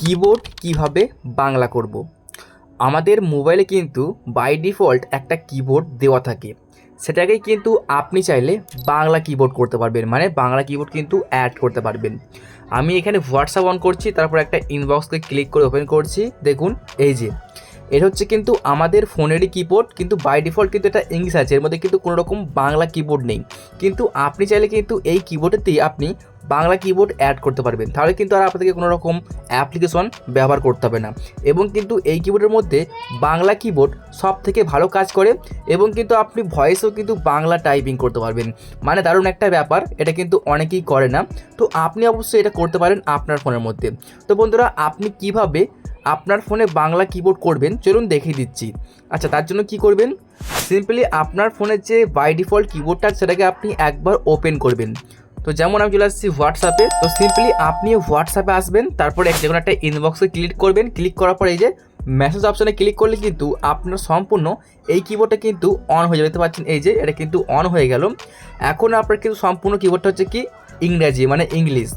Keyboard কীভাবে বাংলা করব। আমাদের মোবাইলে কিন্তু বাই ডিফল্ট একটা কিবোর্ড দেওয়া থাকে। সেটাকে কিন্তু আপনি চাইলে বাংলা কিবোর্ড করতে পারবেন মানে বাংলা কিবোর্ড কিন্তু অ্যাড করতে পারবেন। আমি এখানে হোয়াটসঅ্যাপ অন করছি, তারপর একটা ইনবক্সকে ক্লিক করে ওপেন করছি। দেখুন, এই যে এটা হচ্ছে কিন্তু আমাদের ফোনেরই কিবোর্ড কিন্তু বাই ডিফল্ট কিন্তু এটা ইংলিশ আছে। এর মধ্যে কিন্তু কোনো রকম বাংলা কিবোর্ড নেই। কিন্তু আপনি চাইলে কিন্তু এই কিবোর্ডেতেই আপনি বাংলা কিবোর্ড অ্যাড করতে পারবেন। তাহলে কিন্তু আর আপনাদেরকে কোনো রকম অ্যাপ্লিকেশন ব্যবহার করতে হবে না। এবং কিন্তু এই কিবোর্ডের মধ্যে বাংলা কিবোর্ড সব থেকে ভালো কাজ করে এবং কিন্তু আপনি ভয়েসেও কিন্তু বাংলা টাইপিং করতে পারবেন। মানে দারুণ একটা ব্যাপার, এটা কিন্তু অনেকেই করে না। তো আপনি অবশ্যই এটা করতে পারেন আপনার ফোনের মধ্যে। তো বন্ধুরা, আপনি কীভাবে আপনার ফোনে বাংলা কিবোর্ড করবেন, চলুন দেখিয়ে দিচ্ছি। আচ্ছা তার জন্য কি করবেন? সিম্পলি আপনার ফোনের যে বাই ডিফল্ট কিবোর্ডটা সেটাকে আপনি একবার ওপেন করবেন। তো যেমন আমি চলে আসছি হোয়াটসঅ্যাপে তো সিম্পলি আপনি হোয়াটসঅ্যাপে আসবেন, তারপরে যে কোনো একটা ইনবক্সে ক্লিক করবেন। ক্লিক করার পর এই যে মেসেজ অপশানে ক্লিক করলে কিন্তু আপনার সম্পূর্ণ এই কিবোর্ডটা কিন্তু অন হয়ে যাবে। দেখতে পাচ্ছেন, এই যে এটা কিন্তু অন হয়ে গেল। এখন আপনার কিন্তু সম্পূর্ণ কিবোর্ডটা হচ্ছে কি ইংরেজি মানে ইংলিশ।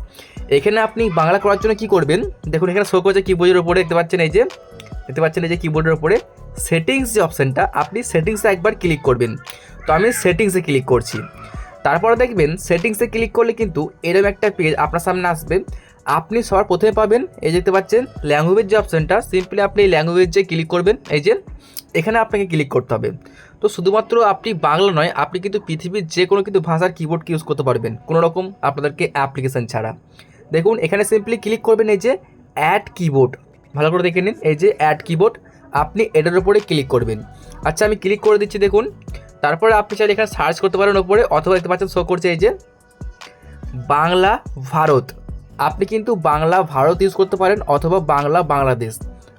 এখানে আপনি বাংলা করার জন্য কি করবেন? দেখুন, এখানে শো করছে কিবোর্ডের উপরে, দেখতে পাচ্ছেন এই যে, দেখতে পাচ্ছেন এই যে কিবোর্ডের উপরে সেটিংস যে অপশানটা আপনি সেটিংসে একবার ক্লিক করবেন। তো আমি সেটিংসে ক্লিক করছি। তারপরে দেখবেন সেটিংসে ক্লিক করলে কিন্তু এরকম একটা পেজ আপনার সামনে আসবে। আপনি সবার প্রথমে পাবেন, এই যে দেখতে পাচ্ছেন ল্যাঙ্গুয়েজ যে অপশানটা সিম্পলি আপনি ল্যাঙ্গুয়েজে ক্লিক করবেন, এই যে এখানে আপনাকে ক্লিক করতে হবে। তো শুধুমাত্র আপনি বাংলা নয়, আপনি কিন্তু পৃথিবীর যে কোনো কিন্তু ভাষার কিবোর্ডকে ইউজ করতে পারবেন। কোনো রকম আপনাদেরকে অ্যাপ্লিকেশান ছাড়া। দেখুন, এখানে সিম্পলি ক্লিক করবেন এই যে অ্যাড কিবোর্ড ভালো করে দেখে নিন, এই যে অ্যাড কিবোর্ড আপনি এটার উপরে ক্লিক করবেন। আচ্ছা আমি ক্লিক করে দিচ্ছি, দেখুন। তারপরে আপনি চাইলে এখানে সার্চ করতে পারেন ওপরে অথবা দেখতে পাচ্ছেন শো করছে এই যে বাংলা ভারত। আপনি কিন্তু বাংলা ভারত ইউজ করতে পারেন, অথবা বাংলা বাংলাদেশ।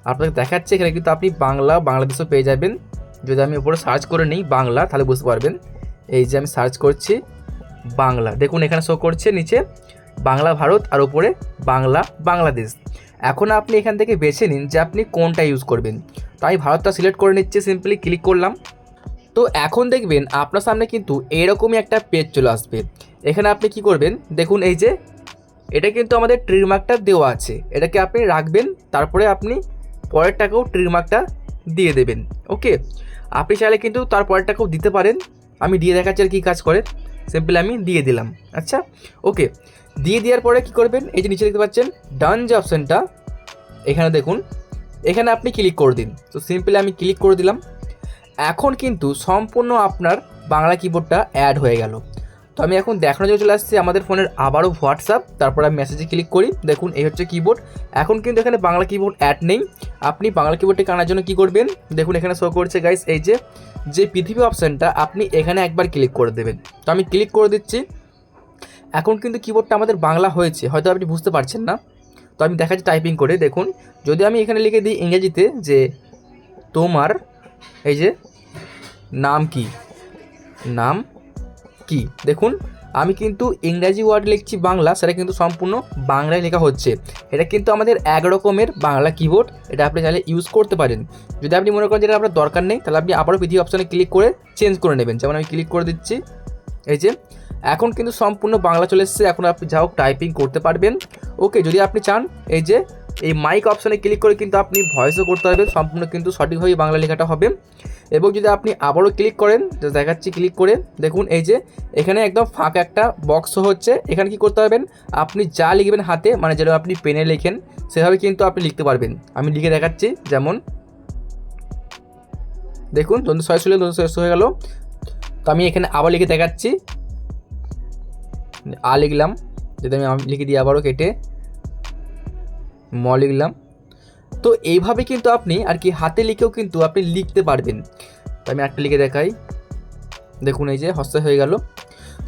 আপনাকে দেখাচ্ছে এখানে কিন্তু আপনি বাংলা, বাংলাদেশও পেয়ে যাবেন। যদি আমি উপরে সার্চ করে নিই বাংলা, তাহলে বুঝতে পারবেন। এই যে আমি সার্চ করছি, বাংলা। দেখুন এখানে শো করছে নিচে, বাংলা ভারত আর উপরে বাংলা, বাংলাদেশ। এখন আপনি এখান থেকে বেছে নিন যে আপনি কোনটা ইউজ করবেন। তো আমি ভারতটা সিলেক্ট করে নিচ্ছি সিম্পলি ক্লিক করলাম। তো এখন দেখবেন আপনার সামনে কিন্তু এরকমই একটা পেজ চলে আসবে। এখানে আপনি কি করবেন? দেখুন এই যে, এটা কিন্তু আমাদের ট্রিমার্কটা দেওয়া আছে। এটাকে আপনি রাখবেন, তারপরে আপনি পরেরটাকেও ট্রিমার্কটা দিয়ে দেবেন ওকে আপনি চাইলে কিন্তু তার পরেরটাকেও দিতে পারেন। আমি দিয়ে দেখাচ্ছি আর কী কাজ করে। সিম্পলি আমি দিয়ে দিলাম আচ্ছা? ওকে দিয়ে দেওয়ার পরে কি করবেন? এই যে নিচে দেখতে পাচ্ছেন ডান যে অপশানটা এখানে দেখুন, এখানে আপনি ক্লিক করে দিন। তো সিম্পলি আমি ক্লিক করে দিলাম। এখন কিন্তু সম্পূর্ণ আপনার বাংলা কিবোর্ডটা অ্যাড হয়ে গেল। তো আমি এখন দেখানোর জন্য চলে আসছি আমাদের ফোনের আবারও হোয়াটসঅ্যাপ তারপর আমি মেসেজে ক্লিক করি। দেখুন, এই হচ্ছে কিবোর্ড এখন কিন্তু এখানে বাংলা কিবোর্ড অ্যাড নেই। আপনি বাংলা কিবোর্ডটি আনার জন্য কী করবেন? দেখুন, এখানে শো করছে গাইস এই যে যে পৃথিবী অপশানটা আপনি এখানে একবার ক্লিক করে দেবেন। তো আমি ক্লিক করে দিচ্ছি। এখন কিন্তু কিবোর্ডটা আমাদের বাংলা হয়েছে, হয়তো আপনি বুঝতে পারছেন না। তো আমি দেখাচ্ছি টাইপিং করে, দেখুন। যদি আমি এখানে লিখে দিই ইংরেজিতে যে, তোমার, এই যে, নাম কি? নাম কি? দেখুন আমি কিন্তু ইংরাজি ওয়ার্ড লিখছি বাংলা, সেটা কিন্তু সম্পূর্ণ বাংলায় লেখা হচ্ছে। এটা কিন্তু আমাদের এক রকমের বাংলা কিবোর্ড এটা আপনি চাইলে ইউজ করতে পারেন। যদি আপনি মনে করেন যেটা আপনার দরকার নেই, তাহলে আপনি আবারও পৃথিবী অপশানে ক্লিক করে চেঞ্জ করে নেবেন। যেমন আমি ক্লিক করে দিচ্ছি, এই যে, এখন কিন্তু সম্পূর্ণ বাংলা চলে এসেছে। এখন আপনি যা হোক টাইপিং করতে পারবেন। ওকে যদি আপনি চান, এই যে, এই মাইক অপশানে ক্লিক করে কিন্তু আপনি ভয়েসও করতে পারবেন। সম্পূর্ণ কিন্তু সঠিকভাবে বাংলা লেখাটা হবে। এবং যদি আপনি আবারও ক্লিক করেন, তো দেখাচ্ছি ক্লিক করে, দেখুন এই যে এখানে একদম ফাঁকা একটা বক্স হচ্ছে। এখানে কি করতে পারবেন? আপনি যা লিখবেন হাতে মানে যেটা আপনি পেনে লেখেন, সেভাবে কিন্তু আপনি লিখতে পারবেন। আমি লিখে দেখাচ্ছি, যেমন, দেখুন, দ্বন্দ্ব ছয় ছিল দ্বন্দ্ব শেষ হয়ে গেল। তো আমি এখানে আবার লিখে দেখাচ্ছি। আ লিখলাম, যদি আম লিখে দিই আবারও কেটে, ম লিখলাম। তো এইভাবে কিন্তু আপনি আর কি হাতে লিখেও কিন্তু আপনি লিখতে পারবেন। তো আমি একটা লিখে দেখাই। দেখুন এই যে, হস্ত হয়ে গেল।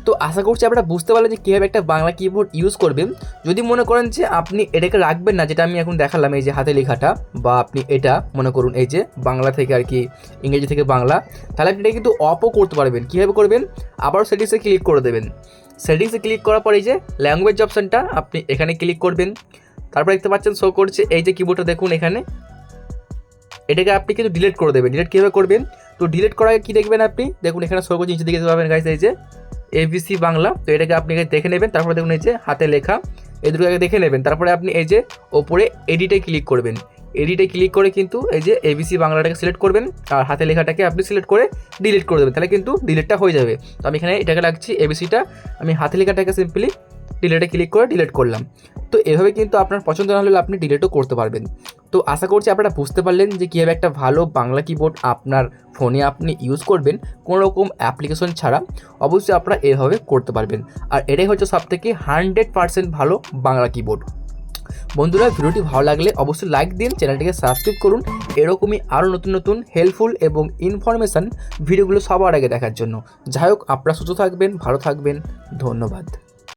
তো আশা করছি আপনারা বুঝতে পারলেন যে কীভাবে একটা বাংলা কিবোর্ড ইউজ করবেন। যদি মনে করেন যে আপনি এটাকে রাখবেন না, যেটা আমি এখন দেখালাম, এই যে হাতে লেখাটা, বা আপনি এটা মনে করুন, এই যে বাংলা থেকে আর কি, ইংরেজি থেকে বাংলা, তাহলে আপনি এটা কিন্তু অপও করতে পারবেন। কীভাবে করবেন? আবারও সেটিংসে ক্লিক করে দেবেন। সেটিংসে ক্লিক করার পর এই যে ল্যাঙ্গুয়েজ অপশানটা আপনি এখানে ক্লিক করবেন। তারপর দেখতে পাচ্ছেন শো করছে, এই যে কিবোর্ডটা দেখুন এখানে। এটাকে আপনি কিন্তু ডিলিট করে দেবেন। ডিলিট কীভাবে করবেন? তো ডিলিট করার আগে কী দেখবেন আপনি? দেখুন, এখানে শো করছে নিচে দিকে পাবেন গাইস এই যে এবিসি বাংলা। তো এটাকে আপনি দেখে নেবেন, তারপরে দেখুন এই যে হাতে লেখা। এই দুটো আগে দেখে নেবেন, তারপরে আপনি এই যে ওপরে এডিটে ক্লিক করবেন। এডিটে ক্লিক করে কিন্তু এই যে এবিসি বাংলাটাকে সিলেক্ট করবেন, আর হাতে লেখাটাকে আপনি সিলেক্ট করে ডিলিট করে দেবেন। তাহলে কিন্তু ডিলিটটা হয়ে যাবে। তো আমি এখানে এটাকে রাখছি এবিসিটা আমি হাতে লেখাটাকে সিম্পলি ডিলেটে ক্লিক করে ডিলেট করলাম। তো এভাবে কিন্তু আপনার পছন্দ না হলে আপনি ডিলিটও করতে পারবেন। তো আশা করছি আপনারা বুঝতে পারলেন যে কীভাবে একটা ভালো বাংলা কিবোর্ড আপনার ফোনে আপনি ইউজ করবেন কোনো রকম অ্যাপ্লিকেশন ছাড়া। অবশ্যই আপনারা এভাবে করতে পারবেন। আর এটাই হচ্ছে সবথেকে হান্ড্রেড পার্সেন্ট ভালো বাংলা কিবোর্ড বন্ধুরা, ভিডিওটি ভালো লাগলে অবশ্যই লাইক দিন, চ্যানেলটিকে সাবস্ক্রাইব করুন। এরকমই আরও নতুন নতুন হেল্পফুল এবং ইনফরমেশান ভিডিওগুলো সবার আগে দেখার জন্য। যাই হোক, আপনারা সুস্থ থাকবেন, ভালো থাকবেন। ধন্যবাদ।